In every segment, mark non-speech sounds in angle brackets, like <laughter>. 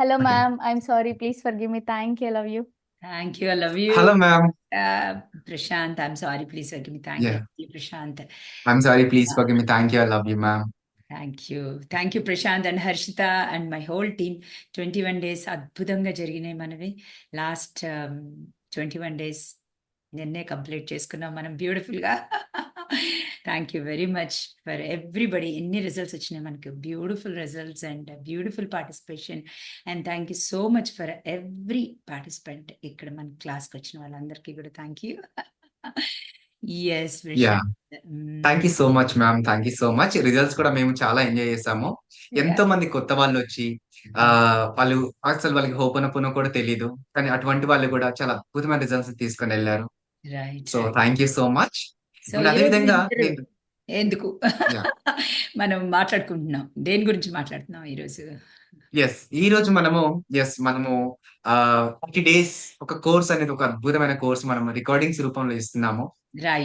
Hello, Okay. ma'am. I'm sorry. Please forgive me. Thank you. I love you. Thank you. I love you. Hello, ma'am. Uh, Prashant, I'm sorry. Please forgive me. Thank Yeah. you, Prashant. I'm sorry. Please forgive me. Thank you. I love you, ma'am. Thank you thank you Prashanth and Harshitha and my whole team twenty one days అద్భుతంగా జరిగినాయి మనవి last twenty one days నిన్నే complete చేసుకున్నాం మనం బ్యూటిఫుల్గా thank you very much for everybody ఎన్ని results వచ్చినాయి? మనకు beautiful results and beautiful participation and thank you so much for every participant ఇక్కడ మన క్లాస్కి వచ్చిన వాళ్ళందరికీ కూడా thank you yes. Thank you so much ma'am thank you so much results కూడా మేము చాలా ఎంజాయ్ చేసాము. ఎంతో మంది కొత్త వాళ్ళు వచ్చి ఆ వాళ్ళు అసలు వాళ్ళకి హోపనపున కూడా తెలియదు కానీ అటువంటి వాళ్ళు కూడా చాలా అద్భుతమైన రిజల్ట్స్ తీసుకొని వెళ్ళారు. So thank you so much so and అదే విధంగా నేను ఎందుకు. <laughs> మనం మాట్లాడుకుంటున్నాం. దేని గురించి మాట్లాడుతున్నాం ఈరోజు? ఎస్ ఈ రోజు మనము ఎస్ మనము ఆ థర్టీ డేస్ ఒక కోర్స్ అనేది ఒక అద్భుతమైన కోర్స్ మనం రికార్డింగ్స్ రూపంలో ఇస్తున్నాము.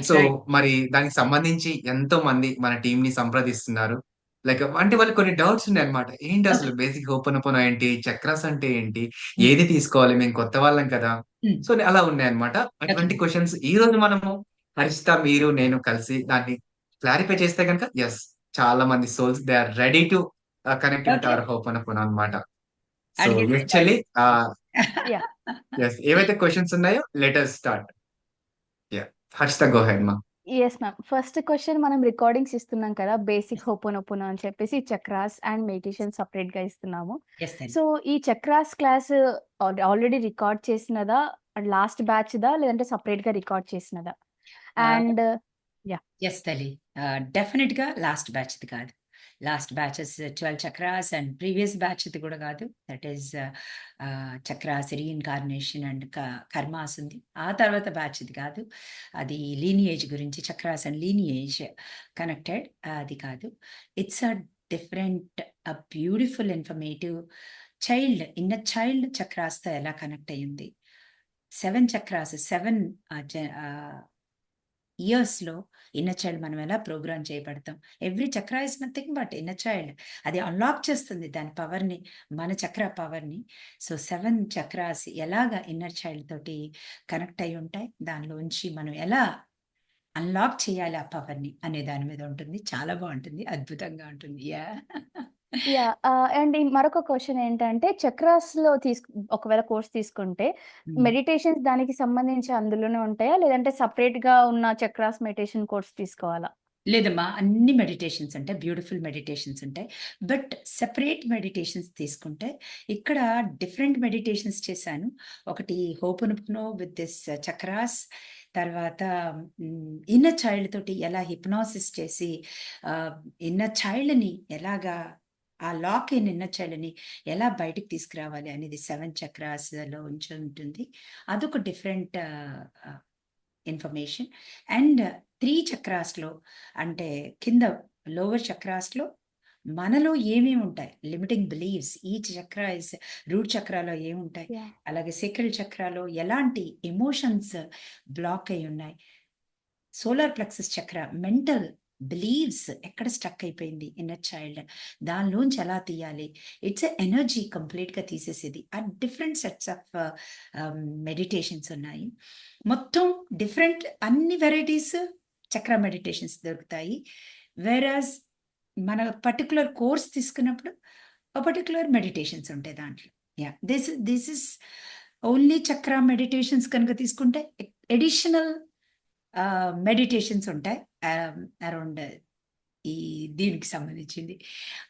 సో మరి దానికి సంబంధించి ఎంతో మంది మన టీం ని సంప్రదిస్తున్నారు. లైక్ అంటే వాళ్ళకి కొన్ని డౌట్స్ ఉన్నాయి అనమాట ఏంటి అసలు బేసిక్ ఓపెన్ ఓపెన్ ఏంటి? చక్రాస్ అంటే ఏంటి? ఏది తీసుకోవాలి? మేము కొత్త వాళ్ళం కదా. Hmm. సో అలా ఉన్నాయి అనమాట అటువంటి. క్వశ్చన్స్ ఈ రోజు మనము హరిత మీరు నేను కలిసి దాన్ని క్లారిఫై చేస్తే కనుక ఎస్ చాలా మంది souls they are ready to connect with. Our open open అనమాట సో. ఎస్ ఏవైతే క్వశ్చన్స్ ఉన్నాయో letter start Harshitha go head మా ఎస్ మ్యామ్ ఫస్ట్ క్వశ్చన్ మనం రికార్డింగ్స్ ఇస్తున్నాం కదా బేసిక్ హోపోనోపోనో అని చెప్పేసి చక్రాస్ అండ్ మెడిటేషన్ సపరేట్గా ఇస్తున్నాము. సో ఈ చక్రాస్ క్లాస్ ఆల్రెడీ రికార్డ్ చేసినదా లాస్ట్ బ్యాచ్ దా లేదంటే సపరేట్గా రికార్డ్ చేసినదా? అండ్ ఎస్ తల్లి డెఫినెట్గా లాస్ట్ బ్యాచ్ ది కాదు. Last batches twelve chakras and previous batch ఇది కూడా కాదు. That is chakras reincarnation and karmas ఉంది ఆ తర్వాత బ్యాచ్ ఇది కాదు. అది లీనియేజ్ గురించి చక్రాస్ అండ్ లీనియేజ్ కనెక్టెడ్ అది కాదు. It's a different a beautiful informative child inner child చక్రాస్తో ఎలా కనెక్ట్ అయ్యింది? సెవెన్ చక్రాస్ సెవెన్ ఇయర్స్లో ఇన్నర్ చైల్డ్ మనం ఎలా programme చేయబడతాం? Every chakra is nothing but inner child అది అన్లాక్ చేస్తుంది దాని పవర్ని మన చక్ర పవర్ని సో సెవెన్ చక్రాస్ ఎలాగా ఇన్నర్ చైల్డ్ తోటి కనెక్ట్ అయి ఉంటాయి? దానిలోంచి మనం ఎలా అన్లాక్ చేయాలి ఆ పవర్ని అనే దాని మీద ఉంటుంది. చాలా బాగుంటుంది. అద్భుతంగా ఉంటుంది. యా <laughs> అండ్ మరొక క్వశ్చన్ ఏంటంటే చక్రాస్లో తీసుకు ఒకవేళ కోర్స్ తీసుకుంటే మెడిటేషన్స్ దానికి సంబంధించి అందులోనే ఉంటాయా? లేదంటే సపరేట్గా ఉన్న చక్రాస్ మెడిటేషన్ కోర్స్ తీసుకోవాలా? లేదమ్మా. అన్ని మెడిటేషన్స్ ఉంటాయి బ్యూటిఫుల్ మెడిటేషన్స్ ఉంటాయి. బట్ సెపరేట్ మెడిటేషన్స్ తీసుకుంటే ఇక్కడ డిఫరెంట్ మెడిటేషన్స్ చేశాను. ఒకటి హోపనుపునో విత్ దిస్ చక్రాస్ తర్వాత ఇన్నర్ చైల్డ్ తోటి ఎలా హిప్నాసిస్ చేసి ఇన్నర్ చైల్డ్ని ఎలాగా ఆ లాక్ అయిన ఇన్నర్ చైల్డ్ని ఎలా బయటికి తీసుకురావాలి అనేది సెవెన్ చక్రాస్లో ఉంచి ఉంటుంది. అదొక డిఫరెంట్ ఇన్ఫర్మేషన్. అండ్ త్రీ చక్రాస్లో అంటే కింద లోవర్ చక్రాస్లో మనలో ఏమేమి ఉంటాయి? Limiting believes. Each chakra is root చక్రాలో ఏముంటాయి. అలాగే సెక్రల్ చక్రాలో ఎలాంటి ఎమోషన్స్ బ్లాక్ అయి ఉన్నాయి? Solar plexus chakra mental believes ఎక్కడ స్టక్ అయిపోయింది ఇన్నర్ చైల్డ్ దానిలోంచి ఎలా తీయాలి? ఇట్స్ ఎనర్జీ కంప్లీట్గా తీసేసేది. ఆ డిఫరెంట్ సెట్స్ ఆఫ్ మెడిటేషన్స్ ఉన్నాయి. మొత్తం డిఫరెంట్ అన్ని వెరైటీస్ చక్ర మెడిటేషన్స్ దొరుకుతాయి. వేరాజ్ మన పర్టికులర్ కోర్స్ తీసుకున్నప్పుడు ఒక పర్టికులర్ మెడిటేషన్స్ ఉంటాయి దాంట్లో. Yeah this this is only chakra meditations కనుక తీసుకుంటే ఎడిషనల్ మెడిటేషన్స్ ఉంటాయి. అరౌండ్ ఈ దీనికి సంబంధించింది.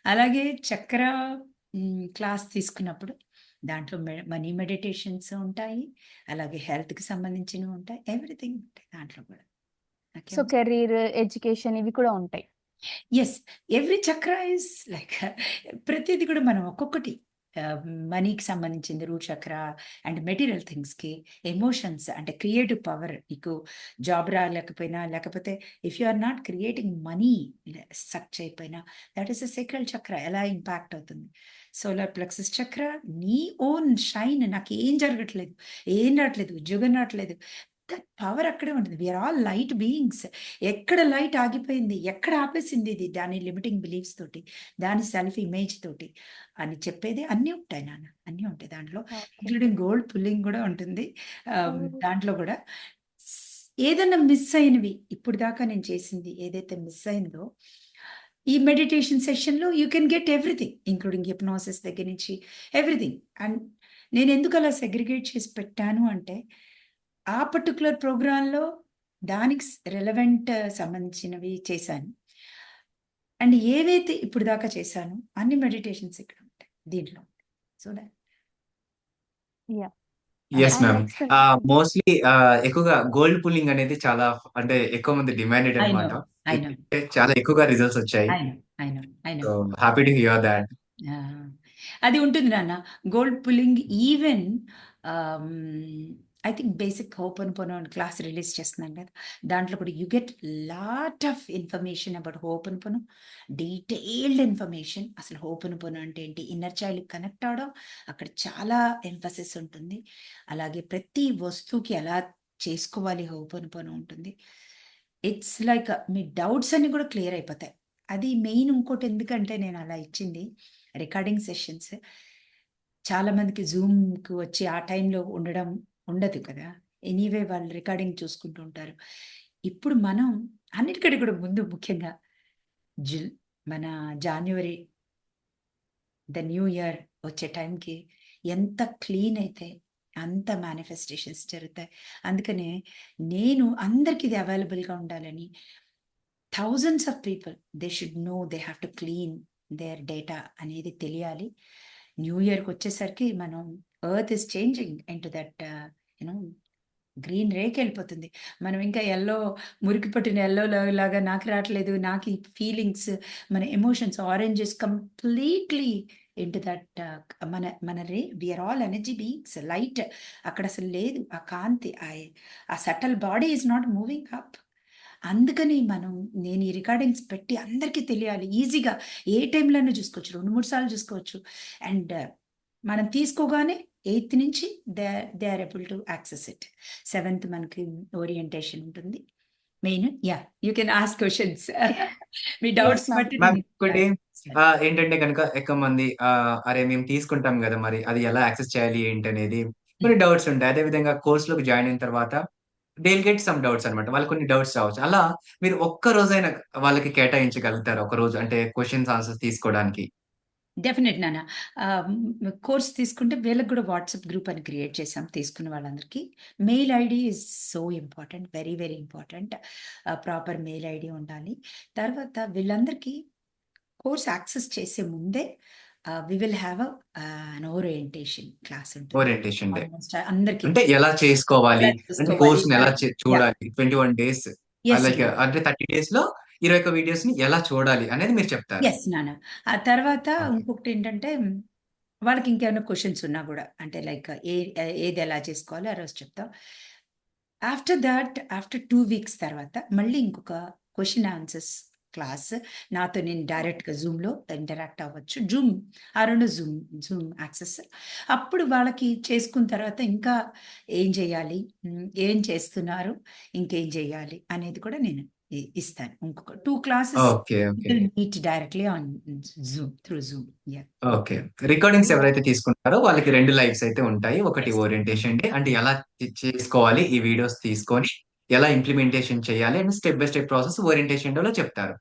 అలాగే చక్ర క్లాస్ తీసుకున్నప్పుడు దాంట్లో మనీ మెడిటేషన్స్ ఉంటాయి. అలాగే హెల్త్కి సంబంధించినవి ఉంటాయి. ఎవ్రీథింగ్ ఉంటాయి దాంట్లో కూడా. సో కెరీర్ ఎడ్యుకేషన్ ఇవి కూడా ఉంటాయి. Yes every chakra is like ప్రతిదీ కూడా మనం ఒక్కొక్కటి మనీకి సంబంధించింది రూట్ చక్ర అండ్ మెటీరియల్ థింగ్స్కి ఎమోషన్స్ అంటే క్రియేటివ్ పవర్ నీకు జాబ్ రాలేకపోయినా లేకపోతే if you are not creating money సక్చ్ అయిపోయినా that is a sacral chakra. ఎలా ఇంపాక్ట్ అవుతుంది? సోలార్ ప్లక్సస్ చక్ర నీ ఓన్ షైన్. నాకు ఏం జరగట్లేదు. ఏం రావట్లేదు. ఉద్యోగం రావట్లేదు. దట్ పవర్ అక్కడే ఉంటుంది. We are all light beings ఎక్కడ లైట్ ఆగిపోయింది? ఎక్కడ ఆపేసింది ఇది? దాని లిమిటింగ్ బిలీఫ్స్ తోటి దాని సెల్ఫ్ ఇమేజ్ తోటి అని చెప్పేది అన్నీ ఉంటాయి నాన్న. అన్ని ఉంటాయి దాంట్లో. ఇంక్లూడింగ్ గోల్డ్ పుల్లింగ్ కూడా ఉంటుంది. దాంట్లో కూడా. ఏదన్నా మిస్ అయినవి ఇప్పుడు దాకా నేను చేసింది ఏదైతే మిస్ అయిందో ఈ మెడిటేషన్ సెషన్లో you can get everything including hypnosis దగ్గర నుంచి ఎవ్రీథింగ్ అండ్ నేను ఎందుకు అలా సెగ్రిగేట్ చేసి పెట్టాను అంటే ఆ పర్టికులర్ ప్రోగ్రాంలో దానికి రెలవెంట్ సంబంధించినవి చేశాను. అండ్ ఏవైతే ఇప్పుడు దాకా చేశానో అన్ని మెడిటేషన్స్ ఇక్కడ ఉంటాయి దీంట్లో. సో ఎస్ మ్యామ్ మోస్ట్లీ ఎక్కువగా గోల్డ్ పుల్లింగ్ అనేది చాలా అంటే ఎక్కువ మంది డిమాండెడ్ అనమాట. చాలా ఎక్కువగా రిజల్ట్స్ వచ్చాయి. హ్యాపీ టు హియర్ దాట్ అది ఉంటుంది నాన్న. Gold pulling even I think basic open అని క్లాస్ రిలీజ్ చేస్తున్నాం కదా దాంట్లో కూడా you get lot of information about open పను డీటెయిల్డ్ ఇన్ఫర్మేషన్ అసలు ఓపెన్ పను అంటే ఏంటి? ఇన్నర్ చైల్డ్ కనెక్ట్ అవడం. అక్కడ చాలా ఎంఫసిస్ ఉంటుంది. అలాగే ప్రతి వస్తువుకి ఎలా చేసుకోవాలి ఓపెన్ పను ఉంటుంది. ఇట్స్ లైక్ మీ డౌట్స్ అన్ని కూడా క్లియర్ అయిపోతాయి. అది మెయిన్ ఇంకోటి ఎందుకంటే నేను అలా ఇచ్చింది రికార్డింగ్ సెషన్స్ చాలామందికి జూమ్కి వచ్చి ఆ టైంలో ఉండడం ఉండదు కదా. ఎనీవే వాళ్ళు రికార్డింగ్ చూసుకుంటూ ఉంటారు. ఇప్పుడు మనం అన్నిటికంటే కూడా ముందు ముఖ్యంగా జు మన జాన్యువరి ద న్యూ ఇయర్ వచ్చే టైంకి ఎంత క్లీన్ అయితే అంత మేనిఫెస్టేషన్స్ జరుగుతాయి. అందుకనే నేను అందరికి ఇది అవైలబుల్గా ఉండాలని thousands of people they should know they have to clean their data అనేది తెలియాలి. న్యూ ఇయర్కి వచ్చేసరికి మనం earth is changing in to that you know green rake వెళ్ళిపోతుంది. మనం ఇంకా ఎల్లో మురికి పట్టిన ఎల్లో లాగా నాకు రావట్లేదు నాకు ఈ ఫీలింగ్స్ మన emotions arranges completely into that మన మన ray we are all energy beings light అక్కడ అసలు లేదు ఆ కాంతి ఆ- ఆ subtle body is not moving up అందుకని మనం నేను ఈ రికార్డింగ్స్ పెట్టి అందరికీ తెలియాలి ఈజీగా ఏ టైంలోనూ చూసుకోవచ్చు రెండు మూడు సార్లు చూసుకోవచ్చు. అండ్ uh, మనం తీసుకోగానే ఎయిత్ నుంచి they they are able to access it. Seventh మనకి ఓరియంటేషన్ ఉంటుంది. Main yeah you can ask questions. Me doubts. బట్టి ఇంకోటి ఏంటంటే కనుక ఎక్కువ మంది అరే మేము తీసుకుంటాం కదా మరి అది ఎలా యాక్సెస్ చేయాలి ఏంటి అనేది కొన్ని డౌట్స్ ఉంటాయి. అదే విధంగా కోర్స్లోకి జాయిన్ అయిన తర్వాత డేల్ గెట్ సమ్ డౌట్స్ అనమాట వాళ్ళకి కొన్ని డౌట్స్ రావచ్చు. అలా మీరు ఒక్క రోజైనా వాళ్ళకి కేటాయించగలుగుతారు? ఒక రోజు అంటే క్వశ్చన్స్ ఆన్సర్స్ తీసుకోవడానికి? డెఫినెట్ నాన్న కోర్స్ తీసుకుంటే వీళ్ళకి కూడా వాట్సాప్ గ్రూప్ అని క్రియేట్ చేసాం తీసుకున్న వాళ్ళందరికీ. Mail ID is so important very very important proper mail ID ఉండాలి. తర్వాత వీళ్ళందరికీ కోర్స్ యాక్సెస్ చేసే ముందే we will have an orientation class orientation అందరికీ. అంటే ఎలా చేసుకోవాలి? అంటే కోర్స్ ఎలా చూడాలి? Twenty one days. అంటే థర్టీ డేస్లో ఇరవై ఒక్క వీడియోస్ని ఎలా చూడాలి అనేది మీరు చెప్తారు. ఎస్ నాన్న. ఆ తర్వాత. ఇంకొకటి ఏంటంటే వాళ్ళకి ఇంకేమైనా క్వశ్చన్స్ ఉన్నా కూడా అంటే లైక్ ఏ ఏది ఎలా చేసుకోవాలో ఆ రోజు చెప్తాం. After that after two weeks తర్వాత మళ్ళీ ఇంకొక క్వశ్చన్ ఆన్సర్స్ క్లాస్ నాతో నేను డైరెక్ట్గా జూమ్లో ఇంటరాక్ట్ అవ్వచ్చు. జూమ్ ఆ రెండు జూమ్ జూమ్ యాక్సెస్ అప్పుడు వాళ్ళకి చేసుకున్న తర్వాత ఇంకా ఏం చేయాలి? ఏం చేస్తున్నారు? ఇంకేం చేయాలి? అనేది కూడా నేను ఇస్తాను. ఇంకొక two classes okay okay directly on Zoom through Zoom. Yeah. Okay recordings ఎవరైతే తీసుకుంటారో వాళ్ళకి రెండు లైవ్స్ అయితే ఉంటాయి. ఒకటి ఓరియంటేషన్ డే అంటే ఎలా చేసుకోవాలి ఈ వీడియోస్ తీసుకొని ఎలా ఇంప్లిమెంటేషన్ చేయాలి and step by step process ఓరియంటేషన్లో చెప్తారు.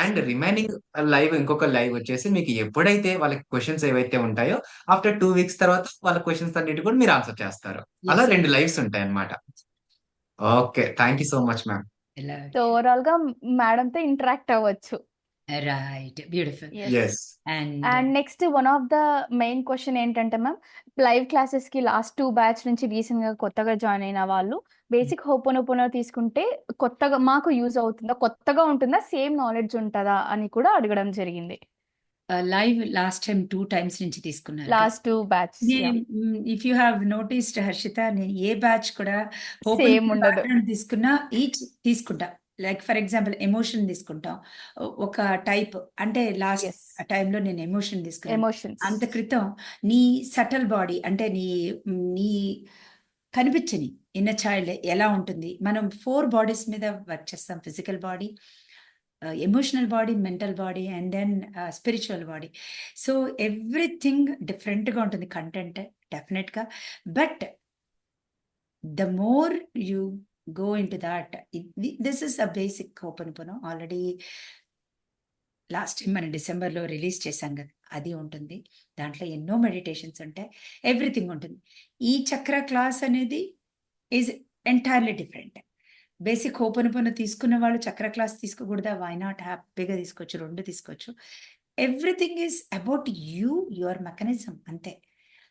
అండ్ రిమైనింగ్ లైవ్ ఇంకొక లైవ్ వచ్చేసి మీకు ఎప్పుడైతే వాళ్ళకి క్వశ్చన్స్ ఏవైతే ఉంటాయో ఆఫ్టర్ టూ వీక్స్ తర్వాత వాళ్ళ క్వశ్చన్స్ అన్నిటి కూడా మీరు ఆన్సర్ చేస్తారు. అలా. రెండు లైవ్స్ ఉంటాయి అన్నమాట okay thank you so much ma'am so ఓవరాల్గా మేడం తో ఇంటరాక్ట్ అవ్వచ్చు. Yes. Yes And and next one of the main question ఏంటంటే మ్యామ్ లైవ్ క్లాసెస్కి లాస్ట్ టూ బ్యాచ్ నుంచి రీసెంట్గా కొత్తగా జాయిన్ అయిన వాళ్ళు బేసిక్ హోపోనోపోనో తీసుకుంటే కొత్తగా మాకు యూజ్ అవుతుందా? కొత్తగా ఉంటుందా? సేమ్ నాలెడ్జ్ ఉంటుందా? అని కూడా అడగడం జరిగింది. Live last time two times నుంచి తీసుకున్నారు last two batch if you have noticed Harshitha నేను ఏ బ్యాచ్ కూడా Same ఉండదు. తీసుకున్నా ఈచ్ తీసుకుంటా. లైక్ ఫర్ ఎగ్జాంపుల్ ఎమోషన్ తీసుకుంటాం. ఒక టైప్ అంటే లాస్ట్ ఎస్ టైంలో నేను ఎమోషన్ తీసుకున్నాను ఎమోషన్స్ అంత క్రితం నీ సటల్ బాడీ అంటే నీ నీ కనిపించని ఇన్నర్ చైల్డ్ ఎలా ఉంటుంది? మనం ఫోర్ బాడీస్ మీద వర్క్ చేస్తాం physical body emotional body mental body and then spiritual body so everything డిఫరెంట్గా ఉంటుంది కంటెంట్ డెఫినెట్గా but the more you go into that this is a basic ho'oponopono already last time మనం డిసెంబర్లో release చేశాం కదా అది ఉంటుంది. దాంట్లో ఎన్నో మెడిటేషన్స్ ఉంటాయి. ఎవ్రీథింగ్ ఉంటుంది. ఈ చక్ర క్లాస్ అనేది is entirely different basic ho'oponopono తీసుకున్న వాళ్ళు చక్ర క్లాస్ తీసుకోకూడదా వై నాట్ హ్యాపీగా తీసుకోవచ్చు రెండు తీసుకోవచ్చు. Everything is about you your mechanism అంతే.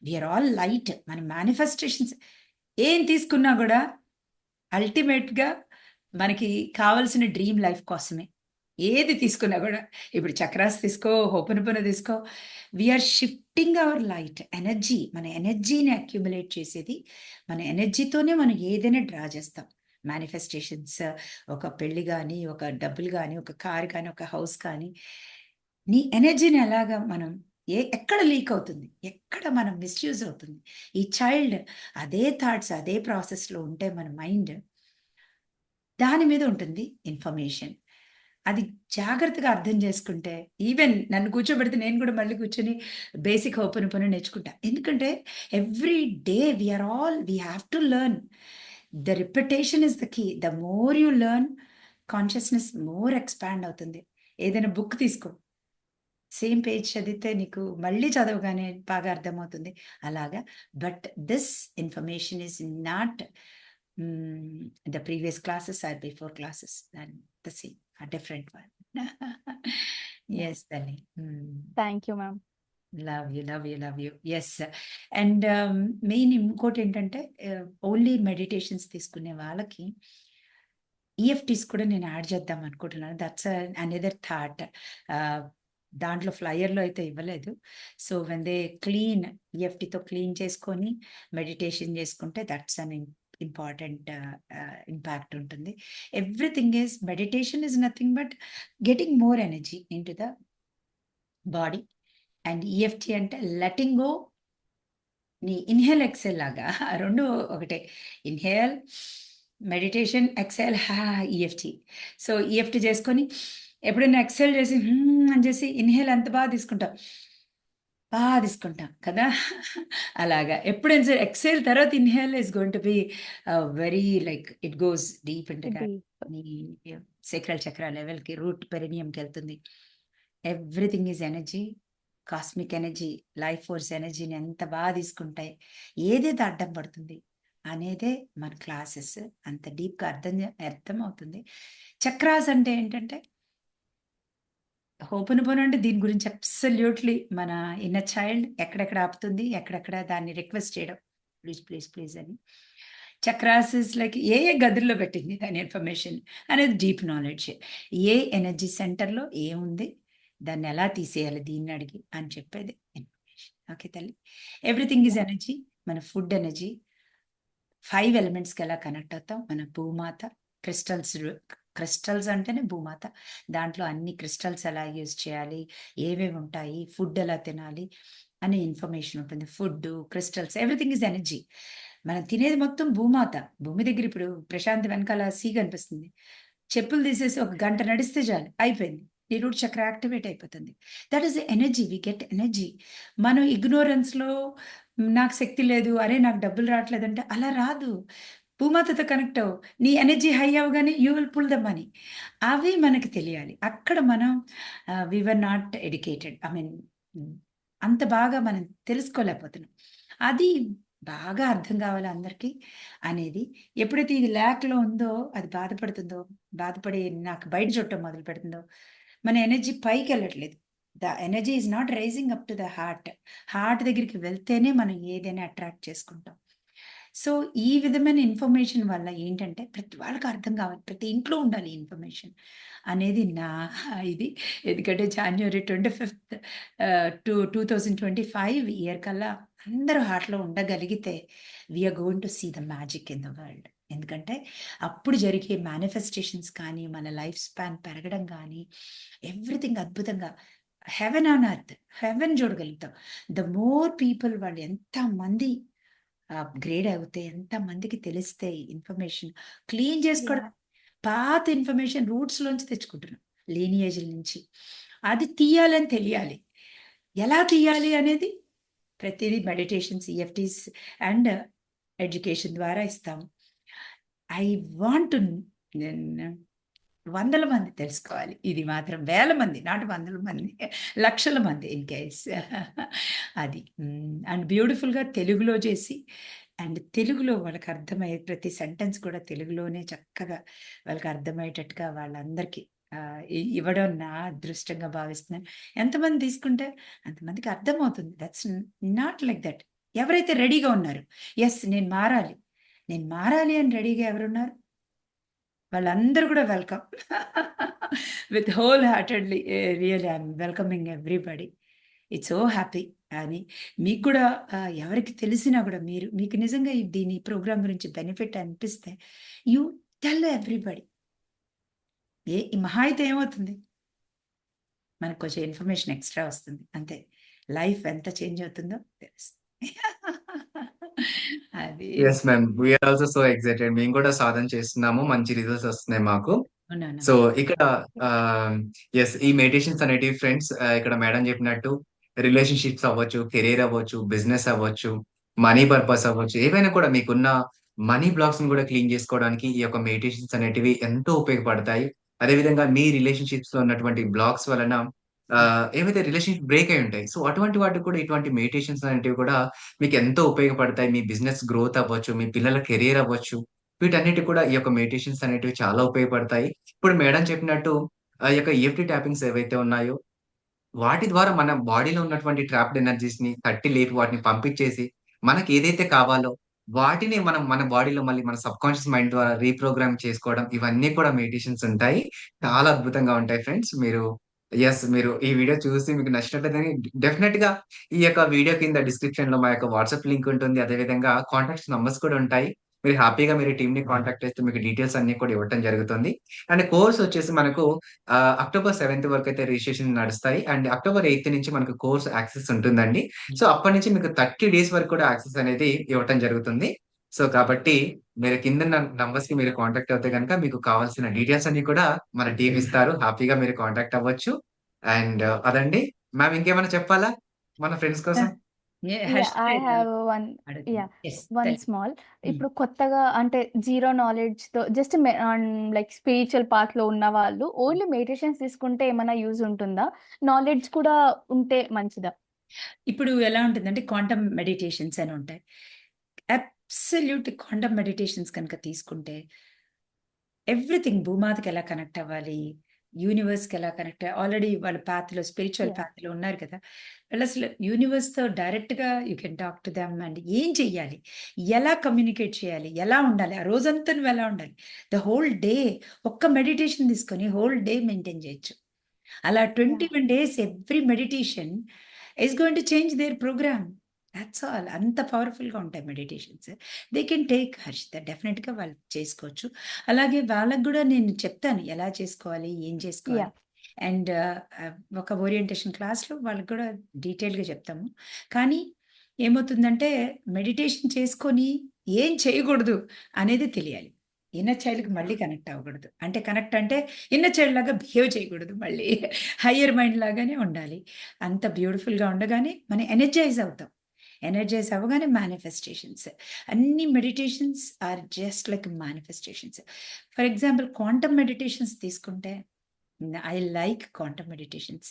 విఆర్ ఆల్ లైట్ మన మేనిఫెస్టేషన్స్ ఏం తీసుకున్నా కూడా అల్టిమేట్గా మనకి కావలసిన డ్రీమ్ లైఫ్ కోసమే. ఏది తీసుకున్నా కూడా ఇప్పుడు చక్రాస్ తీసుకో హోపనపన తీసుకో. We are shifting our light energy మన ఎనర్జీని అక్యుములేట్ చేసేది మన ఎనర్జీతోనే మనం ఏదైనా డ్రా చేస్తాం. మేనిఫెస్టేషన్స్ uh, ఒక పెళ్ళి కానీ ఒక డబ్బులు కానీ ఒక కార్ కానీ ఒక హౌస్ కానీ నీ ఎనర్జీని ఎలాగా మనం ఏ ఎక్కడ లీక్ అవుతుంది? ఎక్కడ మనం మిస్యూజ్ అవుతుంది? ఈ చైల్డ్ అదే థాట్స్ అదే ప్రాసెస్లో ఉంటే మన మైండ్ దాని మీద ఉంటుంది ఇన్ఫర్మేషన్. అది జాగ్రత్తగా అర్థం చేసుకుంటే ఈవెన్ నన్ను కూర్చోబెడితే నేను కూడా మళ్ళీ కూర్చొని బేసిక్ ఓపెన్ పని నేర్చుకుంటా. ఎందుకంటే every day we are all we have to learn. The repetition is the key the more you learn consciousness more expand అవుతుంది. ఏదైనా బుక్ తీసుకో. సేమ్ పేజ్ చదివితే నీకు మళ్ళీ చదవగానే బాగా అర్థమవుతుంది. అలాగా. But this information is not the previous classes or before classes and the same different one yes thank you ma'am love you love you love you yes and main ఇంకోటి ఏంటంటే only meditations తీసుకునే వాళ్ళకి ఈఎఫ్టీస్ కూడా నేను add చేద్దాం అనుకుంటున్నాను. That's another thought దాంట్లో ఫ్లయర్లో అయితే ఇవ్వలేదు. సో వెన్ దే క్లీన్ ఈఎఫ్టీతో క్లీన్ చేసుకొని మెడిటేషన్ చేసుకుంటే దట్స్ అన్ ఇంపార్టెంట్ ఇంపాక్ట్ ఉంటుంది. Everything is meditation is nothing but getting more energy into the body and EFT అంటే లెటింగ్ గో నీ ఇన్హేల్ ఎక్సెల్ లాగా. రెండు ఒకటే. ఇన్హేల్ మెడిటేషన్ ఎక్సెల్ హా ఈఎఫ్టీ సో ఈఎఫ్టీ చేసుకొని ఎప్పుడైనా ఎక్సెల్ చేసి అని చేసి ఇన్హేల్ అంత బాగా తీసుకుంటాం బాగా తీసుకుంటాం కదా? అలాగా. ఎప్పుడైనా సరే ఎక్సెల్ తర్వాత inhale is going to be very like it goes deep అంటే సేక్రల్ చక్ర లెవెల్కి రూట్ పెరినియంకి వెళ్తుంది. Everything is energy cosmic energy life force ఎనర్జీని ఎంత బాగా తీసుకుంటాయి ఏదేది అడ్డం పడుతుంది అనేదే మన క్లాసెస్. అంత డీప్గా అర్థం అర్థం అవుతుంది చక్రాస్ అంటే ఏంటంటే ఓపెన్ పోనంటే అంటే దీని గురించి అబ్సల్యూట్లీ మన ఇన్న చైల్డ్ ఎక్కడెక్కడ ఆపుతుంది ఎక్కడెక్కడ దాన్ని రిక్వెస్ట్ చేయడం. ప్లీజ్ ప్లీజ్ ప్లీజ్ అని. చక్రాస్ లైక్ ఏ ఏ గదుల్లో పెట్టింది దాని ఇన్ఫర్మేషన్ అనేది డీప్ నాలెడ్జ్. ఏ ఎనర్జీ సెంటర్లో ఏముంది దాన్ని ఎలా తీసేయాలి దీన్ని అడిగి అని చెప్పేది ఇన్ఫర్మేషన్ ఓకే తల్లి. ఎవ్రీథింగ్ ఈజ్ ఎనర్జీ మన ఫుడ్ ఎనర్జీ ఫైవ్ ఎలిమెంట్స్కి ఎలా కనెక్ట్ అవుతాం? మన భూమాత క్రిస్టల్స్ క్రిస్టల్స్ అంటేనే భూమాత. దాంట్లో అన్ని క్రిస్టల్స్ ఎలా యూజ్ చేయాలి? ఏవేవి ఉంటాయి? ఫుడ్ ఎలా తినాలి? అనే ఇన్ఫర్మేషన్ ఉంటుంది. Food crystals everything is energy మనం తినేది మొత్తం భూమాత. భూమి దగ్గర ఇప్పుడు ప్రశాంత్ వెనకాల సీ కనిపిస్తుంది చెప్పులు తీసేసి ఒక గంట నడిస్తే చాలు. అయిపోయింది. నీ రూట్ చక్ర యాక్టివేట్ అయిపోతుంది. That is energy we get energy మనం ఇగ్నోరెన్స్లో నాకు శక్తి లేదు అరే నాకు డబ్బులు రావట్లేదు అంటే అలా రాదు. భూమాతతో కనెక్ట్ అవ్వు. నీ ఎనర్జీ హై అవ్వగానే you will pull the money అవి మనకి తెలియాలి. అక్కడ మనం we were not educated I mean అంత బాగా మనం తెలుసుకోలేకపోతున్నాం. అది బాగా అర్థం కావాలి అందరికీ అనేది. ఎప్పుడైతే ఇది ల్యాక్లో ఉందో అది బాధపడుతుందో బాధపడి నాకు బయట చుట్టం మొదలు పెడుతుందో మన ఎనర్జీ పైకి వెళ్ళట్లేదు. The energy is not rising up to the heart. Heart దగ్గరికి వెళ్తేనే మనం ఏదైనా అట్రాక్ట్ చేసుకుంటాం. సో ఈ విధమైన ఇన్ఫర్మేషన్ వల్ల ఏంటంటే ప్రతి వాళ్ళకి అర్థం కావాలి. ప్రతి ఇంట్లో ఉండాలి ఇన్ఫర్మేషన్ అనేది నా <laughs> ఇది. ఎందుకంటే January twenty fifth two two thousand twenty five year కల్లా అందరూ హార్ట్లో ఉండగలిగితే we are going to see the magic in the world ఎందుకంటే అప్పుడు జరిగే మేనిఫెస్టేషన్స్ కానీ మన లైఫ్ స్పాన్ పెరగడం కానీ ఎవ్రీథింగ్ అద్భుతంగా హెవెన్ ఆన్ అర్త్ హెవెన్ చూడగలుగుతాం. ద మోర్ పీపుల్ వాళ్ళు ఎంతమంది గ్రేడ్ అవుతే ఎంతమందికి తెలిస్తే ఇన్ఫర్మేషన్ క్లీన్ చేసుకోవడం పాత ఇన్ఫర్మేషన్ రూట్స్ లోంచి తెచ్చుకుంటున్నాం లీనియేజ్ల నుంచి. అది తీయాలని తెలియాలి. ఎలా తీయాలి అనేది ప్రతిదీ మెడిటేషన్స్ ఈఎఫ్టీస్ అండ్ ఎడ్యుకేషన్ ద్వారా ఇస్తాము ఐ వాంట్ వందల మంది తెలుసుకోవాలి. ఇది మాత్రం వేల మంది నాట్ వందల మంది లక్షల మంది ఇన్ కేస్ <laughs> అది. అండ్ బ్యూటిఫుల్గా తెలుగులో చేసి అండ్ తెలుగులో వాళ్ళకి అర్థమయ్యే ప్రతి సెంటెన్స్ కూడా తెలుగులోనే చక్కగా వాళ్ళకి అర్థమయ్యేటట్టుగా వాళ్ళందరికీ ఇవ్వడం నా అదృష్టంగా భావిస్తున్నాను. ఎంతమంది తీసుకుంటే అంతమందికి అర్థమవుతుంది. దట్స్ నాట్ లైక్ దట్ ఎవరైతే రెడీగా ఉన్నారు ఎస్ నేను మారాలి. నేను మారాలి అని రెడీగా ఎవరున్నారు? వాళ్ళందరూ కూడా welcome. With whole heartedly real I'm welcoming everybody it's so happy అని మీకు కూడా ఎవరికి తెలిసినా కూడా మీరు మీకు నిజంగా దీని ప్రోగ్రామ్ గురించి బెనిఫిట్ అనిపిస్తే యూ టెల్ ఎవ్రీబడి ఏ ఈ మహా అయితే ఏమవుతుంది? మనకు కొంచెం ఇన్ఫర్మేషన్ ఎక్స్ట్రా వస్తుంది. అంతే. లైఫ్ ఎంత చేంజ్ అవుతుందో తెలుస్తుంది. అది. Yes ma'am we are also so excited మేము కూడా సాధన చేస్తున్నాము. మంచి రిజల్ట్స్ వస్తున్నాయి మాకు. సో ఇక్కడ ఎస్ ఈ మెడిటేషన్స్ అనేటివి ఫ్రెండ్స్ ఇక్కడ మేడం చెప్పినట్టు రిలేషన్షిప్స్ అవ్వచ్చు కెరీర్ అవ్వచ్చు బిజినెస్ అవ్వచ్చు మనీ పర్పస్ అవ్వచ్చు ఏవైనా కూడా మీకున్న మనీ బ్లాక్స్ని కూడా క్లీన్ చేసుకోవడానికి ఈ యొక్క మెడిటేషన్స్ అనేటివి ఎంతో ఉపయోగపడతాయి. అదేవిధంగా మీ రిలేషన్షిప్స్లో ఉన్నటువంటి బ్లాక్స్ వలన ఏవైతే రిలేషన్షిప్ బ్రేక్ అయి ఉంటాయి సో అటువంటి వాటికి కూడా ఇటువంటి మెడిటేషన్స్ అనేటివి కూడా మీకు ఎంతో ఉపయోగపడతాయి. మీ బిజినెస్ గ్రోత్ అవ్వచ్చు మీ పిల్లల కెరీర్ అవ్వచ్చు. వీటన్నిటి కూడా ఈ యొక్క మెడిటేషన్స్ అనేటివి చాలా ఉపయోగపడతాయి. ఇప్పుడు మేడం చెప్పినట్టు ఆ యొక్క ఈఎఫ్టీ ట్యాపింగ్స్ ఏవైతే ఉన్నాయో వాటి ద్వారా మన బాడీలో ఉన్నటువంటి ట్రాప్డ్ ఎనర్జీస్ని తట్టి లేపి వాటిని పంపించేసి మనకి ఏదైతే కావాలో వాటిని మనం మన బాడీలో మళ్ళీ మన సబ్ కాన్షియస్ మైండ్ ద్వారా రీప్రోగ్రామ్ చేసుకోవడం ఇవన్నీ కూడా మెడిటేషన్స్ ఉంటాయి. చాలా అద్భుతంగా ఉంటాయి ఫ్రెండ్స్ మీరు ఎస్ మీరు ఈ వీడియో చూసి మీకు నచ్చినట్లయితే డెఫినెట్గా ఈ యొక్క వీడియో కింద డిస్క్రిప్షన్లో మా యొక్క వాట్సాప్ లింక్ ఉంటుంది. అదే విధంగా కాంటాక్ట్స్ నంబర్స్ కూడా ఉంటాయి. మీరు హ్యాపీగా మీరు టీమ్ని కాంటాక్ట్ చేస్తే మీకు డీటెయిల్స్ అన్ని కూడా ఇవ్వటం జరుగుతుంది. అండ్ కోర్స్ వచ్చేసి మనకు అక్టోబర్ సెవెంత్ వరకు అయితే రిజిస్ట్రేషన్ నడుస్తాయి. అండ్ అక్టోబర్ ఎయిత్ నుంచి మనకు కోర్స్ యాక్సెస్ ఉంటుందండి. సో అప్పటి నుంచి మీకు థర్టీ డేస్ వరకు కూడా యాక్సెస్ అనేది ఇవ్వటం జరుగుతుంది. సో కాబట్టి మీరు కింద నంబర్స్కి మీరు కాంటాక్ట్ అవుతే కనుక మీకు కావాల్సిన డీటెయిల్స్ అన్ని కూడా మన టీం ఇస్తారు. హ్యాపీగా మీరు కాంటాక్ట్ అవ్వచ్చు. అండ్ అదండి. మ్యామ్ ఇంకేమైనా చెప్పాలా? మన ఫ్రెండ్స్ కోసం? I have one one. Small ఇప్పుడు కొత్తగా అంటే జీరో నాలెడ్జ్తో జస్ట్ లైక్ స్పిరిచువల్ పాత్లో ఉన్న వాళ్ళు ఓన్లీ మెడిటేషన్స్ తీసుకుంటే ఏమైనా యూజ్ ఉంటుందా? నాలెడ్జ్ కూడా ఉంటే మంచిదా? ఇప్పుడు ఎలా ఉంటుందంటే క్వాంటమ్ మెడిటేషన్స్ అని ఉంటాయి. అబ్సల్యూట్ క్వాంటమ్ మెడిటేషన్స్ కనుక తీసుకుంటే ఎవ్రీథింగ్ భూమాతకి ఎలా కనెక్ట్ అవ్వాలి? యూనివర్స్కి ఎలా కనెక్ట్ ఆల్రెడీ వాళ్ళ పాత్రలో స్పిరిచువల్. పాత్రలో ఉన్నారు కదా వాళ్ళు అసలు యూనివర్స్తో డైరెక్ట్గా you can talk to them and ఏం చెయ్యాలి? ఎలా కమ్యూనికేట్ చేయాలి? ఎలా ఉండాలి? ఆ రోజంతా నువ్వు ఎలా ఉండాలి? ద హోల్ డే ఒక్క మెడిటేషన్ తీసుకొని హోల్ డే మెయింటైన్ చేయొచ్చు. అలా twenty one days every meditation is going to change their program. That's all అంత పవర్ఫుల్గా ఉంటాయి meditations they can take Harshitha డెఫినెట్గా వాళ్ళు చేసుకోవచ్చు. అలాగే వాళ్ళకు కూడా నేను చెప్తాను ఎలా చేసుకోవాలి ఏం చేసుకోవాలి. అండ్ ఒక ఓరియంటేషన్ క్లాస్లో వాళ్ళకి కూడా డీటెయిల్గా చెప్తాము. కానీ ఏమవుతుందంటే మెడిటేషన్ చేసుకొని ఏం చేయకూడదు అనేది తెలియాలి. ఇన్నర్ చైల్డ్కి మళ్ళీ కనెక్ట్ అవ్వకూడదు. అంటే కనెక్ట్ అంటే ఇన్నర్ చైల్డ్ లాగా బిహేవ్ చేయకూడదు మళ్ళీ. <laughs> హయ్యర్ మైండ్ లాగానే ఉండాలి. అంత బ్యూటిఫుల్గా ఉండగానే మనం ఎనర్జైజ్ అవుతాం. ఎనర్జైజ్ అవ్వగానే మేనిఫెస్టేషన్స్ అన్ని meditations are just like manifestations for example quantum meditations తీసుకుంటే I like quantum meditations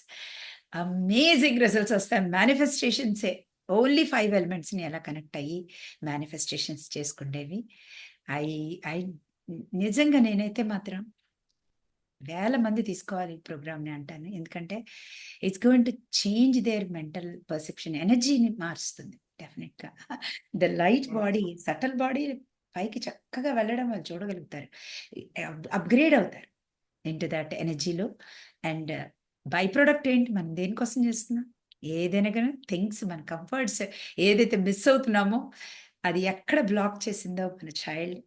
amazing results వస్తాయి. మేనిఫెస్టేషన్సే ఓన్లీ ఫైవ్ ఎలిమెంట్స్ని ఎలా కనెక్ట్ అయ్యి మేనిఫెస్టేషన్స్ చేసుకుండేవి. ఐ ఐ నిజంగా నేనైతే మాత్రం వేల మంది తీసుకోవాలి ఈ ప్రోగ్రామ్ని అంటాను. ఎందుకంటే it's going to change their mental perception ఎనర్జీని మారుస్తుంది డెఫినెట్గా the light body subtle body పైకి చక్కగా వెళ్ళడం వాళ్ళు చూడగలుగుతారు. అప్గ్రేడ్ అవుతారు ఇంటు దట్ ఎనర్జీలో అండ్ బై ప్రోడక్ట్ ఏంటి? మనం దేనికోసం చేస్తున్నాం? ఏదైనా కానీ థింగ్స్ మన కంఫర్ట్స్ ఏదైతే మిస్ అవుతున్నామో అది ఎక్కడ బ్లాక్ చేసిందో మన చైల్డ్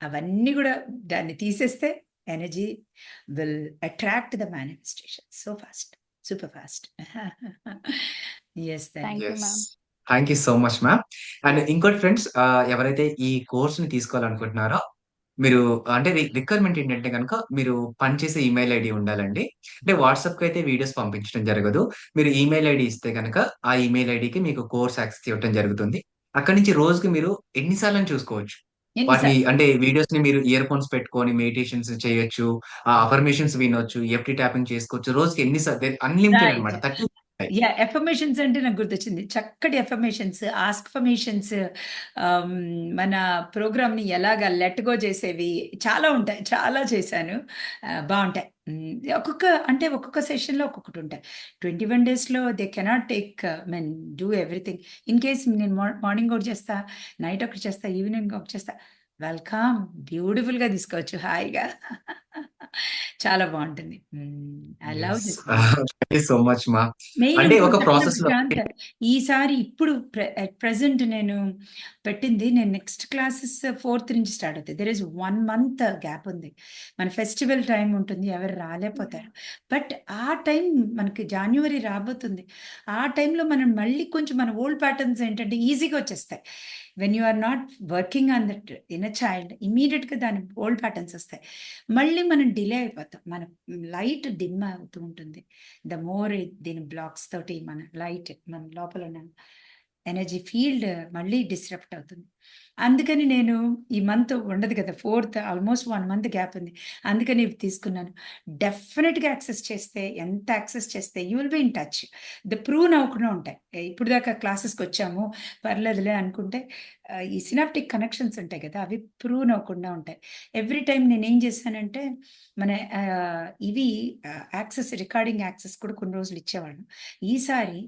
అవన్నీ కూడా దాన్ని తీసేస్తే energy will attract the manifestation so fast super fast yes Thank you, yes ma'am. Thank you so much ma'am and ఇంకోటి ఫ్రెండ్స్ ఎవరైతే ఈ కోర్స్ని తీసుకోవాలనుకుంటున్నారో మీరు అంటే రిక్వైర్మెంట్ ఏంటంటే గనక మీరు పనిచేసే ఈమెయిల్ ఐడీ ఉండాలండి. అంటే వాట్సాప్‌కి అయితే వీడియోస్ పంపించడం జరగదు. మీరు ఈమెయిల్ ఐడీ ఇస్తే గనక ఆ ఈమెయిల్ ఐడీకి మీకు కోర్స్ యాక్సెస్ ఇవ్వటం జరుగుతుంది. అక్కడి నుంచి రోజుకి మీరు ఎన్ని సార్లని చూసుకోవచ్చు. వాటిని? అంటే వీడియోస్‌ని మీరు ఇయర్ ఫోన్స్ పెట్టుకొని మెడిటేషన్స్ చేయొచ్చు. అఫర్మేషన్స్ వినొచ్చు. ఎఫ్‌టి ట్యాపింగ్ చేసుకోవచ్చు. రోజుకి ఎన్ని అన్‌లిమిటెడ్ రైట్. అన్నమాట. 30 యా ఎఫర్మేషన్స్ అంటే నాకు గుర్తొచ్చింది. చక్కటి ఎఫర్మేషన్స్ ఆస్క్‌ఫర్మేషన్స్ ఫర్మేషన్స్ మన ప్రోగ్రామ్‌ని ఎలాగా లెట్ గో చేసేవి చాలా ఉంటాయి. చాలా చేశాను. బాగుంటాయి ఒక్కొక్క అంటే ఒక్కొక్క సెషన్‌లో ఒక్కొక్కటి ఉంటాయి. 21 డేస్‌లో they cannot take men do everything. In case నేను మార్నింగ్ ఒకటి చేస్తా, నైట్ ఒకటి చేస్తా, ఈవినింగ్ ఒకటి చేస్తా. వెల్కమ్. బ్యూటిఫుల్‌గా తీసుకోవచ్చు హాయిగా. చాలా బావుంటుంది. హ్మ్. ఐ లవ్ సో మచ్ మా. అంటే ఒక ప్రశాంత్, ఈసారి ఇప్పుడు అట్ ప్రెజెంట్ నేను పెట్టింది నేను నెక్స్ట్ క్లాసెస్ ఫోర్త్ నుంచి స్టార్ట్ అవుతాయి. దేర్ ఈస్ 1 మంత్ గ్యాప్ ఉంది. మన ఫెస్టివల్ టైమ్ ఉంటుంది. ఎవరు రాలేపోతారు. బట్ ఆ టైం మనకి జాన్యువరి రాబోతుంది. ఆ టైంలో మనం మళ్ళీ కొంచెం మన ఓల్డ్ ప్యాటర్న్స్ ఏంటంటే ఈజీగా వచ్చేస్తాయి. When you are not working on that inner child ఇమ్మీడియేట్‌గా దాని ఓల్డ్ ప్యాటర్న్స్ వస్తాయి. మళ్ళీ మనం డిలే అయిపోతాం. మన లైట్ డిమ్ అవుతూ ఉంటుంది. ద మోర్ దీని బ్లాక్స్ తోటి మన లైట్ మన లోపల ఉన్న ఎనర్జీ ఫీల్డ్ మళ్ళీ డిస్రప్ట్ అవుతుంది. అందుకని నేను ఈ మంత్ ఉండదు కదా! Fourth almost one month gap ఉంది. అందుకని ఇవి తీసుకున్నాను. డెఫినెట్గా యాక్సెస్ చేస్తే ఎంత యాక్సెస్ చేస్తే you will be in touch. The prove అవ్వకుండా ఉంటాయి. ఇప్పటిదాకా క్లాసెస్‌కొచ్చాము పర్లేదులే అనుకుంటే ఈ సినాప్టిక్ కనెక్షన్స్ ఉంటాయి కదా! అవి ప్రూవ్ అవ్వకుండా ఉంటాయి. ఎవ్రీ టైమ్ నేనేం చేశానంటే మన ఇవి యాక్సెస్ రికార్డింగ్ యాక్సెస్ కూడా కొన్ని రోజులు ఇచ్చేవాళ్ళం. ఈసారి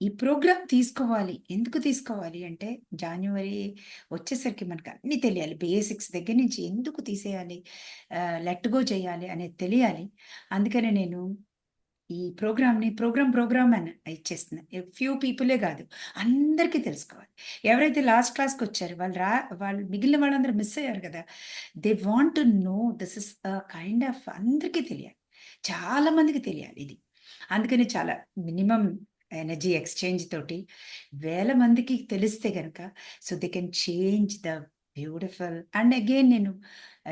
ఈ ప్రోగ్రామ్ తీసుకోవాలి. ఎందుకు తీసుకోవాలి అంటే జాన్యువరి వచ్చేసరికి మనకు అన్నీ తెలియాలి. బేసిక్స్ దగ్గర నుంచి ఎందుకు తీసేయాలి? ఆహ్, లెట్ గో చేయాలి అనేది తెలియాలి. అందుకనే నేను ఈ ప్రోగ్రామ్‌ని ప్రోగ్రామ్ ప్రోగ్రామ్ అని ఇచ్చేస్తున్నా. ఫ్యూ పీపులే కాదు. అందరికీ తెలుసుకోవాలి. ఎవరైతే లాస్ట్ క్లాస్కి వచ్చారు వాళ్ళు రా వాళ్ళు మిగిలిన వాళ్ళందరూ మిస్ అయ్యారు కదా! They want to know this is kind of అందరికీ తెలియాలి. చాలా మందికి తెలియాలి ఇది. అందుకని చాలా మినిమమ్ ఎనర్జీ ఎక్స్‌చేంజ్ తోటి వేల మందికి తెలిస్తే గనక so they can change the beautiful and again నేను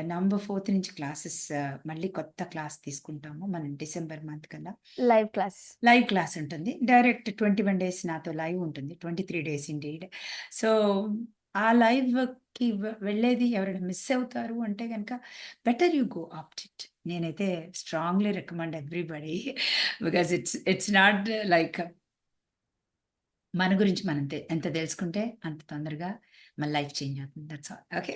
నవంబర్ 4 నుంచి క్లాసెస్ మళ్ళీ కొత్త క్లాస్ తీసుకుంటాము. మనం డిసెంబర్ మంత్ కల్లా. Live class. లైవ్ క్లాస్ ఉంటుంది. డైరెక్ట్ 21 డేస్ నాతో లైవ్ ఉంటుంది. 23 డేస్ ఇండీడ్. సో, ఆ లైవ్‌కి వెళ్ళేది ఎవరైనా మిస్ అవుతారు అంటే గనక better you go opt it. నేనైతే strongly recommend everybody because it's it's not like మన గురించి మనం ఎంత తెలుసుకుంటే అంత తొందరగా మన లైఫ్ చేంజ్ అవుతుంది. That's all. Okay.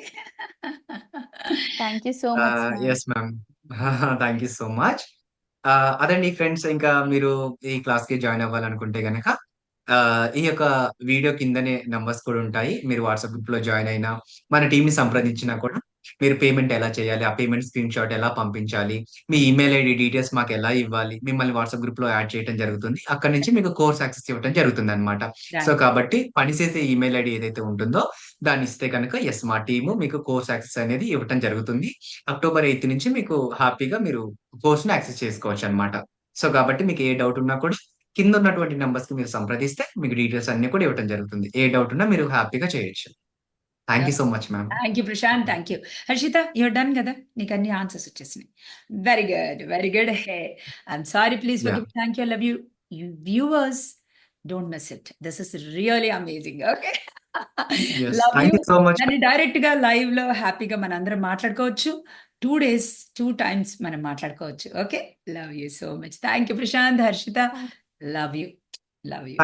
Thank you so much ah, ma'am. Thank you so much. అదండి ఫ్రెండ్స్ ఇంకా మీరు ఈ క్లాస్‌కి జాయిన్ అవ్వాలనుకుంటే గనక ఆహ్, ఈ యొక్క వీడియో కిందనే నంబర్స్ కూడా ఉంటాయి. మీరు వాట్సాప్ గ్రూప్‌లో జాయిన్ అయినా, మన టీమ్‌ని సంప్రదించినా కూడా మీరు పేమెంట్ ఎలా చేయాలి? ఆ పేమెంట్ స్క్రీన్‌షాట్ ఎలా పంపించాలి? మీ ఈమెయిల్ ఐడీ డీటెయిల్స్ మాకు ఎలా ఇవ్వాలి? మిమ్మల్ని వాట్సాప్ గ్రూప్‌లో యాడ్ చేయటం జరుగుతుంది. అక్కడి నుంచి మీకు కోర్స్ యాక్సెస్ ఇవ్వటం జరుగుతుందన్నమాట. So, done. కాబట్టి పనిచేసే ఈమెయిల్ ఐడీ ఏదైతే ఉంటుందో దాన్ని ఇస్తే కనుక యెస్ మా టీము మీకు కోర్స్ యాక్సెస్ అనేది ఇవ్వటం జరుగుతుంది. అక్టోబర్ 8 నుంచి మీకు హ్యాపీగా మీరు కోర్స్‌ని యాక్సెస్ చేసుకోవచ్చన్నమాట. సో, కాబట్టి మీకు ఏ డౌట్ ఉన్నా కూడా కింద ఉన్నటువంటి నంబర్స్‌కి మీరు సంప్రదిస్తే మీకు డీటెయిల్స్ అన్నీ కూడా ఇవ్వటం జరుగుతుంది. ఏ డౌట్ ఉన్నా మీరు హ్యాపీగా చేయొచ్చు. Thank you so much ma'am. Thank you Prashanth. Thank you. Harshitha you are done కదా! నీకు అన్ని ఆన్సర్స్ వచ్చేసినాయి. Very good. Very good. Hey I am sorry please thank you. I love you. You viewers don't miss it. This is really amazing. Okay. Love much. దాన్ని డైరెక్ట్‌గా లైవ్‌లో హ్యాపీగా మనందరం మాట్లాడుకోవచ్చు. 2 డేస్ 2 టైమ్స్ మనం మాట్లాడుకోవచ్చు. Okay. Love you so much. Thank you Prashanth, Harshitha. Love you. Love you.